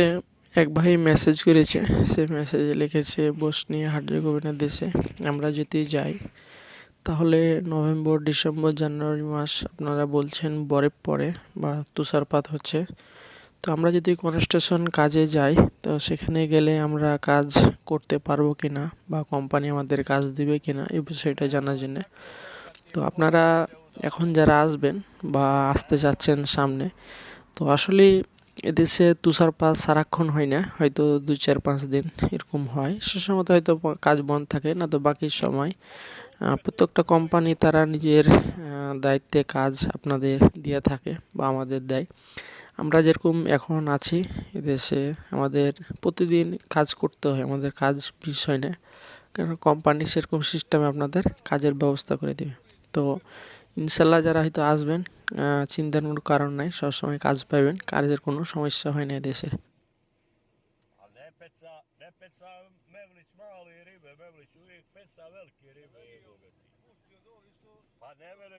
ভিডিওতে এক ভাই মেসেজ করেছে। সে মেসেজে লিখেছে বসনিয়া হার্জেগোভিনা দেশে? আমরা যদি যাই, তাহলে নভেম্বর, ডিসেম্বর, জানুয়ারি মাস আপনারা বলছেন বরফ পড়ে বা তুষারপাত হচ্ছে। তো আমরা যদি কনস্ট্রাকশন কাজে যাই, তো সেখানে গেলে আমরা কাজ করতে পারব কি না বা কোম্পানি আমাদের কাজ দিবে কি না এই বিষয়টা জানার জন্যে। তো আপনারা এখন যারা আসবেন বা আসতে যাচ্ছেন সামনে, তো আসলে এদেশে তুষারপাত সারাক্ষণ হয় না, হয়তো দু চার পাঁচ দিন এরকম হয়। সে সময় তো হয়তো কাজ বন্ধ থাকে না তো বাকি সময়। প্রত্যেকটা কোম্পানি তারা নিজের দায়িত্বে কাজ আপনাদের দিয়ে থাকে বা আমাদের দেয়। আমরা যেরকম এখন আছি এদেশে, আমাদের প্রতিদিন কাজ করতে হয়, আমাদের কাজ বিষয় না। কারণ কোম্পানি সেরকম সিস্টেমে আপনাদের কাজের ব্যবস্থা করে দেবে। তো ইনশাল্লাহ যারা হয়তো আসবেন চিন্তার কোনো কারণ নাই, সবসময় কাজ পাবেন, কাজের কোনো সমস্যা হয় না দেশের।